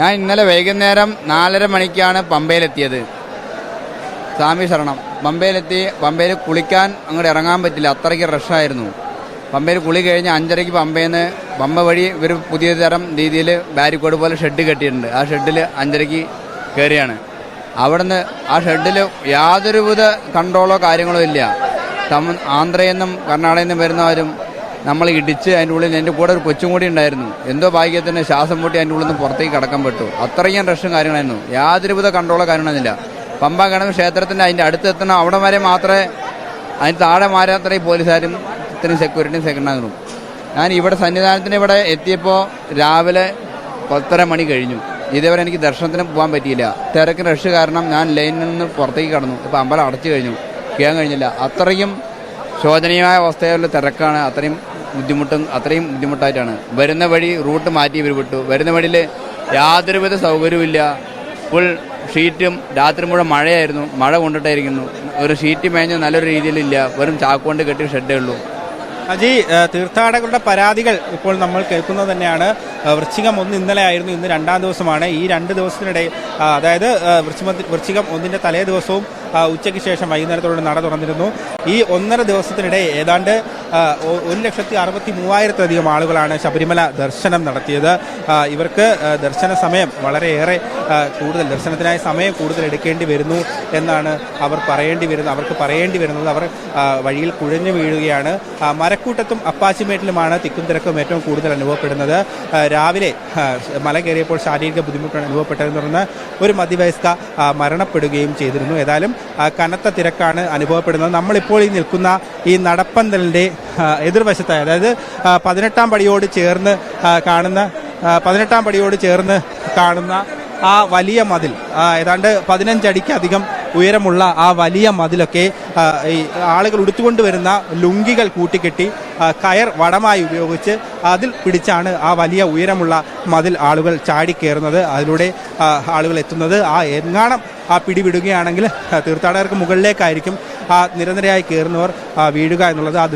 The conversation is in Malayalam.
ഞാൻ ഇന്നലെ വൈകുന്നേരം നാലര മണിക്കാണ് പമ്പയിലെത്തിയത്. സ്വാമി ശരണം. പമ്പയിലെത്തി പമ്പയിൽ കുളിക്കാൻ അങ്ങോട്ട് ഇറങ്ങാൻ പറ്റില്ല. അത്രയ്ക്ക് റഷായിരുന്നു. പമ്പയിൽ കുളി കഴിഞ്ഞ് അഞ്ചരയ്ക്ക് പമ്പയിൽ നിന്ന് പമ്പ വഴി ഇവർ പുതിയ തരം രീതിയിൽ ബാരിക്കോട് പോലെ ഷെഡ് കെട്ടിയിട്ടുണ്ട്. ആ ഷെഡിൽ അഞ്ചരയ്ക്ക് കയറിയാണ് അവിടുന്ന് ആ ഷെഡിൽ യാതൊരുവിധ കൺട്രോളോ കാര്യങ്ങളോ ഇല്ല. തമിഴ് ആന്ധ്രയിൽ നിന്നും കർണാടകയിൽ നിന്നും വരുന്നവരും നമ്മൾ ഇടിച്ച് അതിന്റെ ഉള്ളിൽ എന്റെ കൂടെ ഒരു കൊച്ചും കൂടി ഉണ്ടായിരുന്നു. എന്തോ ഭാഗ്യത്തിന് ശ്വാസം പൊട്ടി അതിന്റെ ഉള്ളിൽ നിന്ന് പുറത്തേക്ക് കടക്കാൻ പറ്റു. അത്രയും റഷും കാര്യങ്ങളായിരുന്നു. യാതൊരുവിധ കൺട്രോളോ കാര്യങ്ങളൊന്നുമില്ല പമ്പ ഗണപതി ക്ഷേത്രത്തിന്റെ അതിന്റെ അടുത്ത് എത്തണം. അവിടെ വരെ മാത്രമേ അതിന് താഴെ മാറാത്രയും പോലീസുകാരും ഇത്രയും സെക്യൂരിറ്റിയും സെക്കൻഡാകും ഞാൻ ഇവിടെ സന്നിധാനത്തിന് ഇവിടെ എത്തിയപ്പോൾ രാവിലെ പത്തര മണി കഴിഞ്ഞു. ഇതേവരെ എനിക്ക് ദർശനത്തിന് പോകാൻ പറ്റിയില്ല. തിരക്ക് റഷ് കാരണം ഞാൻ ലൈനിൽ നിന്ന് പുറത്തേക്ക് കടന്നു. ഇപ്പോൾ അമ്പലം അടച്ചു കഴിഞ്ഞു. കേൾക്കാൻ കഴിഞ്ഞില്ല. അത്രയും ശോചനീയമായ അവസ്ഥയിലുള്ള തിരക്കാണ്. അത്രയും ബുദ്ധിമുട്ടും അത്രയും ബുദ്ധിമുട്ടായിട്ടാണ്. വരുന്ന വഴി റൂട്ട് മാറ്റി ഇവർ വിട്ടു. വരുന്ന വഴിയിൽ യാതൊരുവിധ സൗകര്യവുമില്ല. ഫുൾ ഷീറ്റും രാത്രി മുഴുവൻ മഴയായിരുന്നു. മഴ കൊണ്ടിട്ടായിരിക്കുന്നു. ഒരു ഷീറ്റ് മേഞ്ഞ നല്ലൊരു രീതിയിലില്ല. വെറും ചാക്കുകൊണ്ട് കെട്ടി ഷെഡേ ഉള്ളൂ. അജി തീർത്ഥാടകരുടെ പരാതികൾ ഇപ്പോൾ നമ്മൾ കേൾക്കുന്നത് തന്നെയാണ്. വൃശ്ചികം ഒന്ന് ഇന്നലെ ആയിരുന്നു. ഇന്ന് രണ്ടാം ദിവസമാണ്. ഈ രണ്ട് ദിവസത്തിനിടയിൽ അതായത് വൃശ്ചികം ഒന്നിന്റെ തലേ ദിവസവും ഉച്ചയ്ക്ക് ശേഷം വൈകുന്നേരത്തോടെ നട തുറന്നിരുന്നു. ഈ ഒന്നര ദിവസത്തിനിടെ ഏതാണ്ട് ഒരു ലക്ഷത്തി അറുപത്തി മൂവായിരത്തിലധികം ആളുകളാണ് ശബരിമല ദർശനം നടത്തിയത്. ഇവർക്ക് ദർശന സമയം വളരെയേറെ കൂടുതൽ ദർശനത്തിനായി സമയം കൂടുതൽ എടുക്കേണ്ടി വരുന്നു എന്നാണ് അവർ പറയേണ്ടി വരുന്നത് അവർക്ക് പറയേണ്ടി വരുന്നത്. അവർ വഴിയിൽ കുഴഞ്ഞു വീഴുകയാണ്. മരക്കൂട്ടത്തും അപ്പാച്ചിമേട്ടിലുമാണ് തിക്കും തിരക്കും ഏറ്റവും കൂടുതൽ അനുഭവപ്പെടുന്നത്. രാവിലെ മല കയറിയപ്പോൾ ശാരീരിക ബുദ്ധിമുട്ടാണ് അനുഭവപ്പെട്ടതെന്ന് പറഞ്ഞ് ഒരു മധ്യവയസ്ക മരണപ്പെടുകയും ചെയ്തിരുന്നു. ഏതായാലും കനത്ത തിരക്കാണ് അനുഭവപ്പെടുന്നത്. നമ്മളിപ്പോൾ ഈ നിൽക്കുന്ന ഈ നടപ്പന്തലിന്റെ എതിർവശത്തായി അതായത് പതിനെട്ടാം പടിയോട് ചേർന്ന് കാണുന്ന പതിനെട്ടാം പടിയോട് ചേർന്ന് കാണുന്ന ആ വലിയ മതിൽ ഏതാണ്ട് പതിനഞ്ചടിക്കധികം ഉയരമുള്ള ആ വലിയ മതിലൊക്കെ ഈ ആളുകൾ ഉടുത്തുകൊണ്ടുവരുന്ന ലുങ്കികൾ കൂട്ടിക്കെട്ടി കയർ വടമായി ഉപയോഗിച്ച് അതിൽ പിടിച്ചാണ് ആ വലിയ ഉയരമുള്ള മതിൽ ആളുകൾ ചാടിക്കയറുന്നത് അതിലൂടെ ആളുകൾ എത്തുന്നത്. ആ എങ്ങാണം ആ പിടിവിടുകയാണെങ്കിൽ തീർത്ഥാടകർക്ക് മുകളിലേക്കായിരിക്കും ആ നിരനിരയായി കയറുന്നവർ വീഴുക എന്നുള്ളത് ആ